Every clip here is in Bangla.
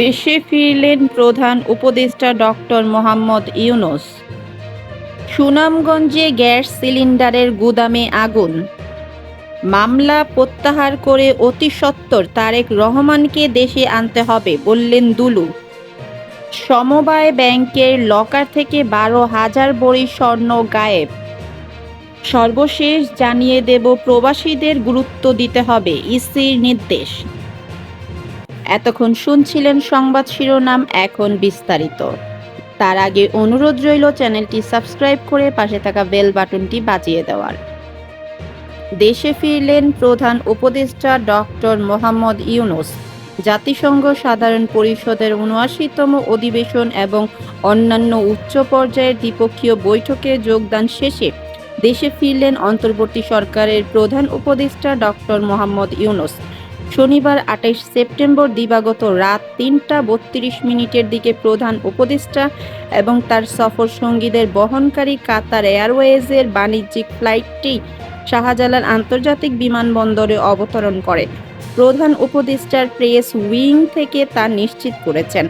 দেশে ফিরলেন প্রধান উপদেষ্টা ডক্টর মোহাম্মদ ইউনুস। সুনামগঞ্জে গ্যাস সিলিন্ডারের গুদামে আগুন। মামলা প্রত্যাহার করে অতি সত্বর তারেক রহমানকে দেশে আনতে হবে বললেন দুলু। সমবায় ব্যাংকের লকার থেকে বারো হাজার বড়ি স্বর্ণ গায়েব। সর্বশেষ জানিয়ে দেব, প্রবাসীদের গুরুত্ব দিতে হবে ইসির নির্দেশ। এতক্ষণ শুনছিলেন সংবাদ শিরোনাম এখন বিস্তারিত। তার আগে অনুরোধ রইল চ্যানেলটি সাবস্ক্রাইব করে পাশে থাকা বেল বাটনটি বাজিয়ে দেওয়ার। দেশে ফিরলেন প্রধান উপদেষ্টা ডক্টর মোহাম্মদ ইউনুস। জাতিসংঘ সাধারণ পরিষদের উনআশিতম অধিবেশন এবং অন্যান্য উচ্চ পর্যায়ের দ্বিপক্ষীয় বৈঠকে যোগদান শেষে দেশে ফিরলেন অন্তর্বর্তী সরকারের প্রধান উপদেষ্টা ডক্টর মোহাম্মদ ইউনুস। শনিবার আঠাইশ সেপ্টেম্বর দিবাগত রাত তিনটা বত্রিশ মিনিটের দিকে প্রধান উপদেষ্টা এবং তার সফর সঙ্গীদের বহনকারী কাতার এয়ারওয়েজের বাণিজ্যিক ফ্লাইটটি শাহজালাল আন্তর্জাতিক বিমানবন্দরে অবতরণ করে। প্রধান উপদেষ্টার প্রেস উইং থেকে তা নিশ্চিত করেছেন।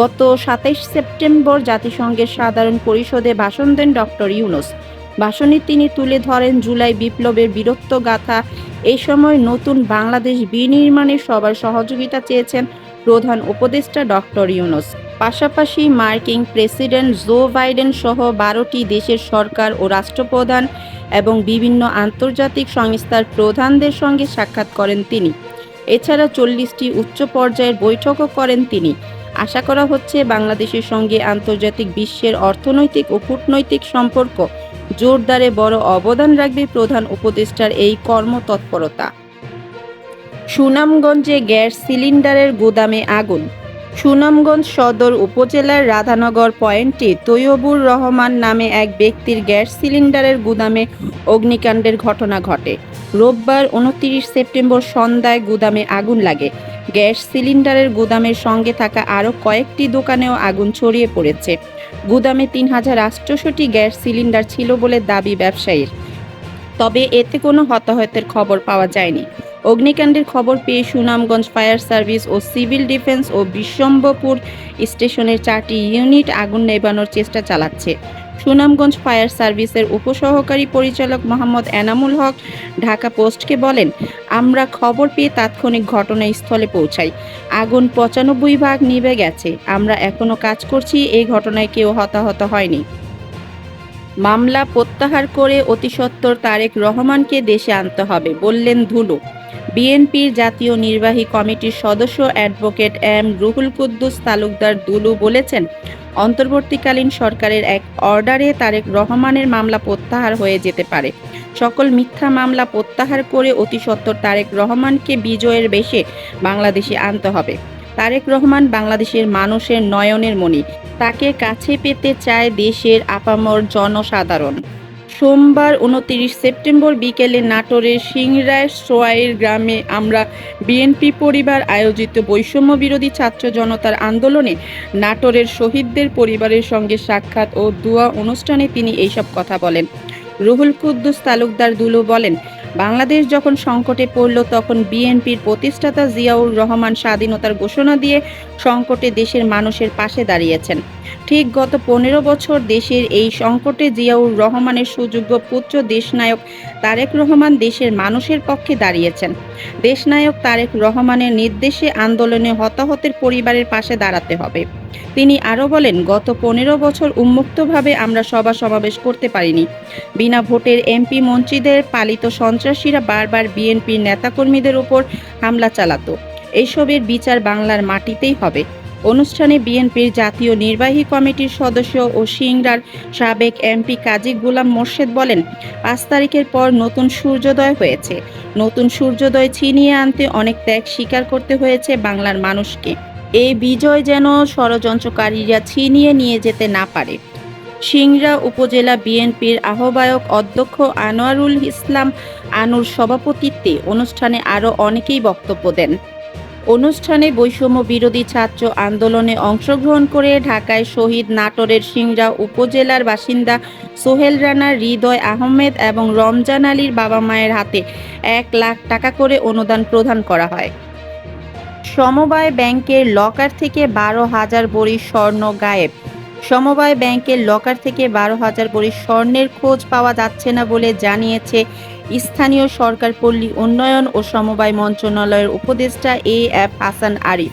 গত সাতাইশ সেপ্টেম্বর জাতিসংঘের সাধারণ পরিষদে ভাষণ দেন ডক্টর ইউনুস। ভাষণে তিনি তুলে ধরেন জুলাই বিপ্লবের বীরত্ব গাথা এই সময় নতুন বাংলাদেশ বিনির্মাণে সবার সহযোগিতা চেয়েছেন প্রধান উপদেষ্টা ডক্টর ইউনুস। পাশাপাশি মার্কিন প্রেসিডেন্ট জো বাইডেন সহ বারোটি দেশের সরকার ও রাষ্ট্রপ্রধান এবং বিভিন্ন আন্তর্জাতিক সংস্থার প্রধানদের সঙ্গে সাক্ষাৎ করেন তিনি। এছাড়া চল্লিশটি উচ্চ পর্যায়ের বৈঠকও করেন তিনি। আশা করা হচ্ছে বাংলাদেশের সঙ্গে আন্তর্জাতিক বিশ্বের অর্থনৈতিক ও কূটনৈতিক সম্পর্ক জোরদারে বড় অবদান রাখবে প্রধান উপদেষ্টার এই কর্মতৎপরতা। সুনামগঞ্জে গ্যাস সিলিন্ডারের গুদামে আগুন। সুনামগঞ্জ সদর উপজেলার রাধানগর পয়েন্টে তৈয়বুর রহমান নামে এক ব্যক্তির গ্যাস সিলিন্ডারের গুদামে অগ্নিকাণ্ডের ঘটনা ঘটে। রোববার উনত্রিশ সেপ্টেম্বর সন্ধ্যায় গুদামে আগুন লাগে। গ্যাস সিলিন্ডারের গুদামের সঙ্গে থাকা আরও কয়েকটি দোকানেও আগুন ছড়িয়ে পড়েছে। গুদামে তিন হাজার আটশোশোটি গ্যাস সিলিন্ডার ছিল বলে দাবি ব্যবসায়ীর। তবে এতে কোনো হতাহতের খবর পাওয়া যায়নি। অগ্নিকাণ্ডের খবর পেয়ে সুনামগঞ্জ ফায়ার সার্ভিস ও সিভিল ডিফেন্স ও বিশ্বম্বপুর স্টেশনের চারটি ইউনিট আগুন নেভানোর চেষ্টা চালাচ্ছে। সুনামগঞ্জ ফায়ার সার্ভিসের উপসহকারী পরিচালক মোহাম্মদ এনামুল হক ঢাকা পোস্টকে বলেন, আমরা খবর পেয়ে তাৎক্ষণিক ঘটনাস্থলে পৌঁছাই। আগুন পঁচানব্বই ভাগ নিভে গেছে। আমরা এখনও কাজ করছি, এই ঘটনায় কেউ হতাহত হয়নি। মামলা প্রত্যাহার করে অতিসত্বর তারেক রহমানকে দেশে আনতে হবে, বললেন ধুলু। বিএনপির জাতীয় নির্বাহী কমিটির সদস্য অ্যাডভোকেট এম রুহুল কুদ্দুস তালুকদার দুলু বলেছেন, অন্তর্বর্তীকালীন সরকারের এক অর্ডারে তারেক রহমানের মামলা প্রত্যাহার হয়ে যেতে পারে। সকল মিথ্যা মামলা প্রত্যাহার করে অতিসত্বর তারেক রহমানকে বিজয়ের বেশে বাংলাদেশে আনতে হবে। তারেক রহমান বাংলাদেশের মানুষের নয়নের মণি। তাকে কাছে পেতে চায় দেশের আপামর জনসাধারণ। সোমবার উনতিরিশ সেপ্টেম্বর বিকেলে নাটোরের সিংরায় সোয়াইর গ্রামে আমরা বিএনপি পরিবার আয়োজিত বৈষম্য বিরোধী ছাত্র জনতার আন্দোলনে নাটোরের শহীদদের পরিবারের সঙ্গে সাক্ষাৎ ও দুয়া অনুষ্ঠানে তিনি এইসব কথা বলেন। রুহুল কুদ্দুস তালুকদার দুলু বলেন, বাংলাদেশ যখন সংকটে পড়ল, তখন বিএনপির প্রতিষ্ঠাতা জিয়াউর রহমান স্বাধীনতার ঘোষণা দিয়ে সংকটে দেশের মানুষের পাশে দাঁড়িয়েছেন। ঠিক গত পনেরো বছর দেশের এই সংকটে জিয়াউর রহমানের সুযোগ্য পুত্র দেশনায়ক তারেক রহমান দেশের মানুষের পক্ষে দাঁড়িয়েছেন। দেশনায়ক তারেক রহমানের নির্দেশে আন্দোলনে হতাহতের পরিবারের পাশে দাঁড়াতে হবে। তিনি আরও বলেন, গত পনেরো বছর উন্মুক্তভাবে আমরা সভা সমাবেশ করতে পারিনি। বিনা ভোটের এমপি মন্ত্রীদের পালিত সন্ত্রাসীরা বারবার বিএনপির নেতাকর্মীদের উপর হামলা চালাতো। এইসবের বিচার বাংলার মাটিতেই হবে। অনুষ্ঠানে বিএনপির জাতীয় নির্বাহী কমিটির সদস্য ও সিংড়ার সাবেক এমপি কাজী গুলাম মোর্শেদ বলেন, পাঁচ তারিখের পর নতুন সূর্যোদয় হয়েছে। নতুন সূর্যোদয় ছিনিয়ে আনতে অনেক ত্যাগ স্বীকার করতে হয়েছে বাংলার মানুষকে। এই বিজয় যেন ষড়যন্ত্রকারীরা ছিনিয়ে নিয়ে যেতে না পারে। সিংড়া উপজেলা বিএনপির আহ্বায়ক অধ্যক্ষ আনোয়ারুল ইসলাম আনুর সভাপতিত্বে অনুষ্ঠানে আরও অনেকেই বক্তব্য দেন। অনুষ্ঠানে বৈষম্য বিরোধী ছাত্র আন্দোলনে অংশগ্রহণ করে ঢাকায় শহীদ নাটোরের সিংড়া উপজেলার বাসিন্দা সোহেল রানা, হৃদয় আহমেদ এবং রমজান আলীর বাবা মায়ের হাতে এক লাখ টাকা করে অনুদান প্রদান করা হয়। সমবায় ব্যাংকের লকার থেকে বারো হাজার বড়ি স্বর্ণ গায়েব। সমবায় ব্যাংকের লকার থেকে বারো হাজার বড়ি স্বর্ণের খোঁজ পাওয়া যাচ্ছে না বলে জানিয়েছে স্থানীয় সরকার পল্লী উন্নয়ন ও সমবায় মন্ত্রণালয়ের উপদেষ্টা এ এফ হাসান আরিফ।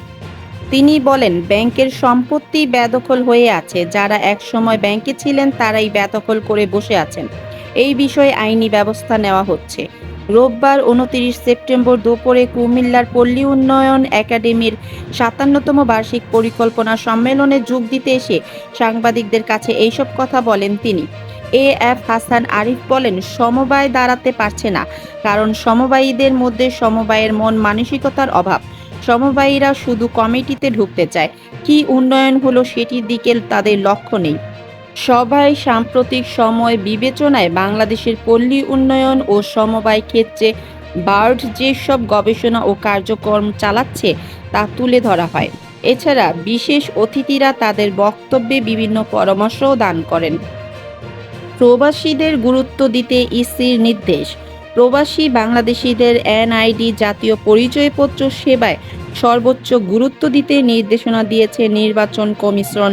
তিনি বলেন, ব্যাংকের সম্পত্তি বেদখল হয়ে আছে, যারা একসময় ব্যাংকে ছিলেন তারাই বেদখল করে বসে আছেন। এই বিষয়ে আইনি ব্যবস্থা নেওয়া হচ্ছে। রোববার উনত্রিশ সেপ্টেম্বর দুপুরে কুমিল্লার পল্লী উন্নয়ন একাডেমির সাতান্নতম বার্ষিক পরিকল্পনা সম্মেলনে যোগ দিতে এসে সাংবাদিকদের কাছে এইসব কথা বলেন তিনি। এ এফ হাসান আরিফ বলেন, সমবায় দাঁড়াতে পারছে না, কারণ সমবায়ীদের মধ্যে সমবায়ের মন মানসিকতার অভাব। সমবায়ীরা শুধু কমিটিতে ঢুকতে চায়, কি উন্নয়ন হলো সেটির দিকে তাদের লক্ষ্য নেই। সবাই সাম্প্রতিক সময় বিবেচনায় বাংলাদেশের পল্লী উন্নয়ন ও সমবায় ক্ষেত্রে বার্ড যেসব গবেষণা ও কার্যক্রম চালাচ্ছে তা তুলে ধরা হয়। এছাড়া বিশেষ অতিথিরা তাদের বক্তব্যে বিভিন্ন পরামর্শও দান করেন। প্রবাসীদের গুরুত্ব দিতে ইসির নির্দেশ। প্রবাসী বাংলাদেশিদের এনআইডি জাতীয় পরিচয়পত্র সেবায় সর্বোচ্চ গুরুত্ব দিতে নির্দেশনা দিয়েছে নির্বাচন কমিশন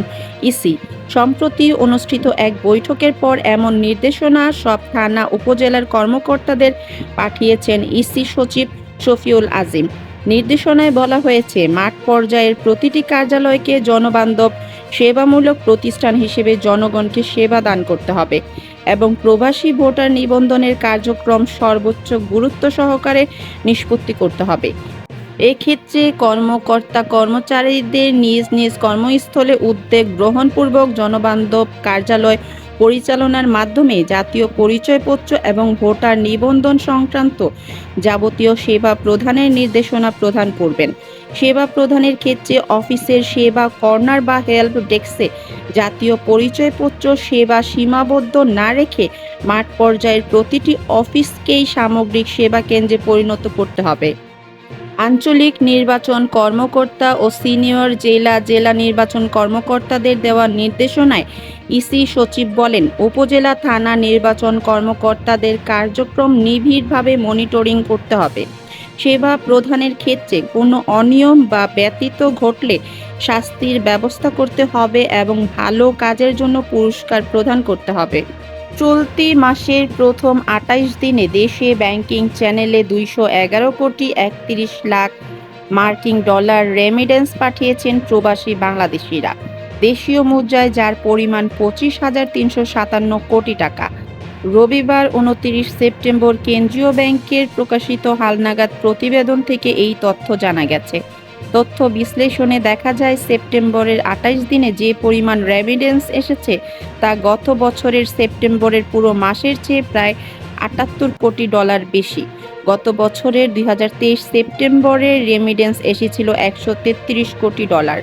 ইসি। সম্প্রতি অনুষ্ঠিত এক বৈঠকের পর এমন নির্দেশনা সব থানা উপজেলার কর্মকর্তাদের পাঠিয়েছেন ইসি সচিব শফিউল আজিম। নির্দেশনায় বলা হয়েছে, মাঠ পর্যায়ের প্রতিটি কার্যালয়কে জনবান্ধব সেবামূলক প্রতিষ্ঠান হিসেবে জনগণকে সেবা দান করতে হবে এবং প্রবাসী ভোটার নিবন্ধনের কার্যক্রম সর্বোচ্চ গুরুত্ব সহকারে নিষ্পত্তি করতে হবে। এক্ষেত্রে কর্মকর্তা কর্মচারীদের নিজ নিজ কর্মস্থলে উদ্যোগ গ্রহণপূর্বক জনবান্ধব কার্যালয় পরিচালনার মাধ্যমে জাতীয় পরিচয়পত্র এবং ভোটার নিবন্ধন সংক্রান্ত যাবতীয় সেবা প্রদানের নির্দেশনা প্রদান করবেন। সেবা প্রদানের ক্ষেত্রে অফিসের সেবা কর্নার বা হেল্প ডেস্কে জাতীয় পরিচয়পত্র সেবা সীমাবদ্ধ না রেখে মাঠ পর্যায়ের প্রতিটি অফিসকেই সামগ্রিক সেবা কেন্দ্রে পরিণত করতে হবে। আঞ্চলিক নির্বাচন কর্মকর্তা ও সিনিয়র জেলা জেলা নির্বাচন কর্মকর্তাদের দেওয়া নির্দেশনায় ইসি সচিব বলেন, উপজেলা থানা নির্বাচন কর্মকর্তাদের কার্যক্রম নিবিড়ভাবে মনিটরিং করতে হবে। সেবা প্রদানের ক্ষেত্রে কোনো অনিয়ম বা ব্যতীত ঘটলে শাস্তির ব্যবস্থা করতে হবে এবং ভালো কাজের জন্য পুরস্কার প্রদান করতে হবে। চলতি মাসের প্রথম আটাইশ দিনে দেশে ব্যাংকিং চ্যানেলে দুইশো এগারো কোটি একত্রিশ লাখ মার্কিন ডলার রেমিডেন্স পাঠিয়েছেন প্রবাসী বাংলাদেশিরা। দেশীয় মুদ্রায় যার পরিমাণ পঁচিশ হাজার তিনশো সাতান্ন কোটি টাকা রবিবার উনত্রিশ সেপ্টেম্বর কেন্দ্রীয় ব্যাংকের প্রকাশিত হালনাগাদ প্রতিবেদন থেকে এই তথ্য জানা গেছে। তথ্য বিশ্লেষণে দেখা যায়, সেপ্টেম্বরের আঠাইশ দিনে যে পরিমাণ রেমিডেন্স এসেছে তা গত বছরের সেপ্টেম্বরের পুরো মাসের চেয়ে প্রায় আটাত্তর কোটি ডলার বেশি। গত বছরের দুই সেপ্টেম্বরে রেমিডেন্স এসেছিল একশো তেত্রিশ কোটি ডলার।